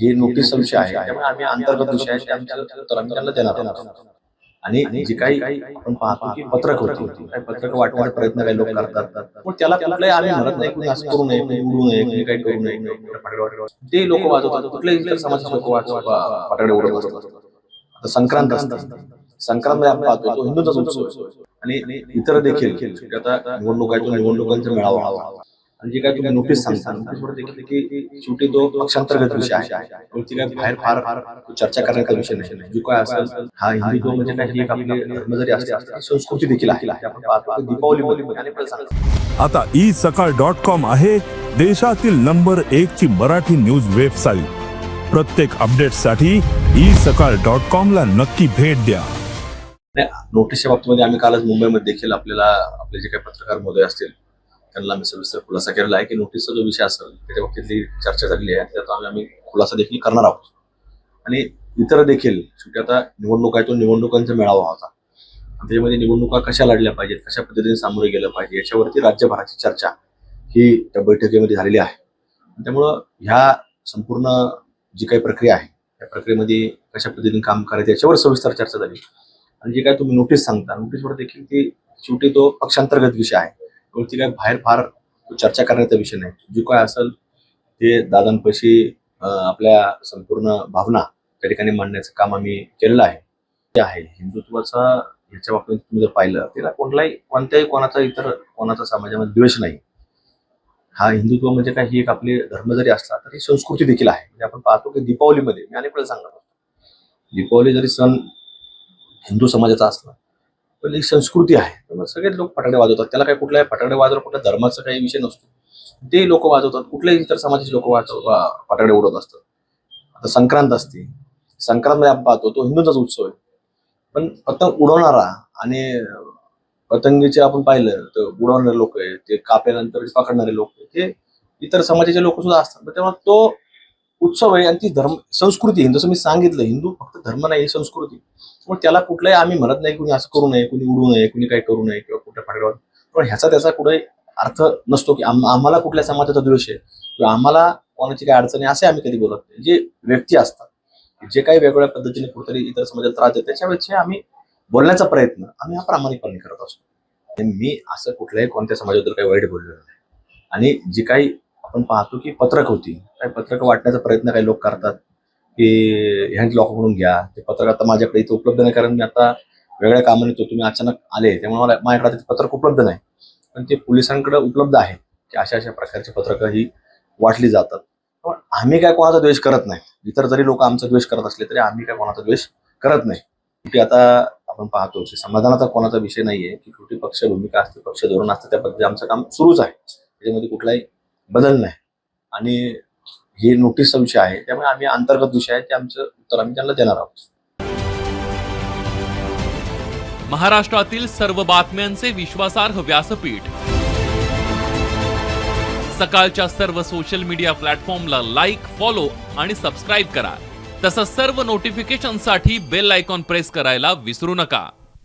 हे नोटीस विषय आहे. त्यामुळे आम्ही अंतर्गत विषय आहे आमच्या त्यांना देणार. आणि जे काही आपण पाहतो की पत्रक होती काही पत्रक वाटण्याचा प्रयत्न काही लोक करतात. मग त्याला कुठलाही आम्ही म्हणत नाही कुणी असं करू नये उडू नये कुणी काही करू नये. ते लोक वाजवतात कुठल्याही इतर समाजाचे लोक वाजवतात फटाकडे उडवत असतात आता संक्रांत असते. संक्रांत आपण पाहतो तो हिंदूचाच उत्सव. आणि इतर देखील आता निवडणूक आहे तो निवडणुकांचा मेळावा. आणि जे काय तुम्ही नोटीस सांगता नोटीसवर देखील की शेवटी तो पक्षांतर्गत विषय आहे. वरती काय बाहेर फार फार चर्चा करण्याचा विषय नाही. जो काय असेल हा हिंदुत्व म्हणजे काही एक आपली धर्म जरी असले, संस्कृती देखील आहे. आपण पाहतो सांगतो. आता ई सकाळ डॉट कॉम आहे देशातील नंबर एक ची मराठी न्यूज वेबसाईट प्रत्येक अपडेटसाठी ई सकाळ डॉट कॉम ला नक्की भेट द्या. नोटीसच्या बाबतीमध्ये आम्ही कालच मुंबईमध्ये देखील आपल्याला आपले जे काही पत्रकार महोदय असतील त्यांना आम्ही सविस्तर खुलासा केलेला आहे की नोटीसचा जो विषय असेल त्याच्या बाबतीतली चर्चा झालेली आहे त्यात आम्ही आम्ही खुलासा देखील करणार आहोत. आणि इतर देखील शेवटी आता निवडणूक आहे तो निवडणुकांचा मेळावा होता. आणि त्याच्यामध्ये निवडणुका कशा लढल्या पाहिजेत कशा पद्धतीने सामोरे गेलं पाहिजे याच्यावरती राज्यभराची चर्चा ही त्या बैठकीमध्ये झालेली आहे. त्यामुळं ह्या संपूर्ण जी काही प्रक्रिया आहे त्या प्रक्रियेमध्ये कशा पद्धतीने काम करायचं याच्यावर सविस्तर चर्चा झाली. आणि जे काय तुम्ही नोटीस सांगता नोटीसवर देखील ती शेवटी तो पक्षांतर्गत विषय आहे. वरती काय बाहेर फार चर्चा करण्याचा विषय नाही. जो काय असेल ते दादांपाशी आपल्या संपूर्ण भावना त्या ठिकाणी मांडण्याचं काम आम्ही केलेलं आहे. ते आहे हिंदुत्वाचा ह्याच्या बाबतीत तुम्ही जर पाहिलं त्याला कोणलाही कोणत्याही कोणाचा इतर कोणाचा समाजामध्ये द्वेष नाही. हा हिंदुत्व म्हणजे काय ही एक आपली धर्म जरी असला तरी संस्कृती देखील आहे. म्हणजे आपण पाहतो की दीपावलीमध्ये मी अनेक वेळा सांगत होतो दीपावली जरी सण हिंदू समाजाचा असला आपली एक संस्कृती आहे. सगळेच लोक फटाकडे वाजवतात. त्याला काही कुठल्या फटाकडे वाजवणं कुठल्या धर्माचा काही विषय नसतो. ते लोक वाजवतात. कुठल्याही इतर समाजाचे लोक वाजव वा- फटाकडे उडवत असतात. आता संक्रांत असते. संक्रांत आपण पाहतो तो हिंदूंचाच उत्सव आहे. पण पतंग उडवणारा आणि पतंगीचे आपण पाहिलं तर उडवणारे लोक आहे ते कापल्यानंतर पकडणारे लोक आहे ते इतर समाजाचे लोक सुद्धा असतात. तर तेव्हा तो उत्सव आहे आणि ती धर्म संस्कृती आहे. जसं मी सांगितलं हिंदू फक्त धर्म नाही ही संस्कृती. मग त्याला कुठलाही आम्ही म्हणत नाही कुणी असं करू नये कुणी उडू नये कुणी काही करू नये किंवा कुठे फटाके पण ह्याचा त्याचा कुठे अर्थ नसतो की आम्हाला कुठल्या समाजाचा द्वेष आहे. किंवा आम्हाला कोणाची काही अडचणी असे आम्ही कधी बोलत नाही. जे व्यक्ती असतात जे काही वेगवेगळ्या पद्धतीने कुठेतरी इतर समाजाला त्रास देतात त्याच्यापेक्षा आम्ही बोलण्याचा प्रयत्न आम्ही हा प्रामाणिकपणे करत असतो. मी असं कुठल्याही कोणत्या समाजाबद्दल काही वाईट बोललेलं नाही. आणि जी काही आपण पाहतो की पत्रक होती. काही पत्रक वाटण्याचा प्रयत्न काही लोक करतात की ह्यांच्या लोकांकडून घ्या. ते पत्रक आता माझ्याकडे इथे उपलब्ध नाही कारण मी आता वेगळ्या कामाने तो तुम्ही अचानक आले त्यामुळे मला माझ्याकडे ते पत्रक उपलब्ध नाही. पण ते पोलिसांकडे उपलब्ध आहे की अशा अशा प्रकारची पत्रकं ही वाटली जातात. पण आम्ही काय कोणाचा द्वेष करत नाही. इतर जरी लोक आमचा द्वेष करत असले तरी आम्ही काय कोणाचा द्वेष करत नाही. की आता आपण पाहतो की समाधानाचा कोणाचा विषय नाहीये की छोटी पक्ष भूमिका असते पक्ष धोरण असतं त्याबद्दल आमचं काम सुरूच आहे. त्याच्यामध्ये कुठलाही बदलणं आहे आणि हे नोटीसचा विषय आहे. त्यामुळे आम्ही अंतर्गत विषय आहे ते आमचं उत्तर आम्ही त्यांना देणार आहोत. महाराष्ट्रातील सर्व बातम्यांचे विश्वासार्ह व्यासपीठ. सकाळच्या सर्व सोशल मीडिया प्लॅटफॉर्मला लाईक फॉलो आणि सबस्क्राईब करा. तसंच सर्व नोटिफिकेशनसाठी बेल आयकॉन प्रेस करायला विसरू नका.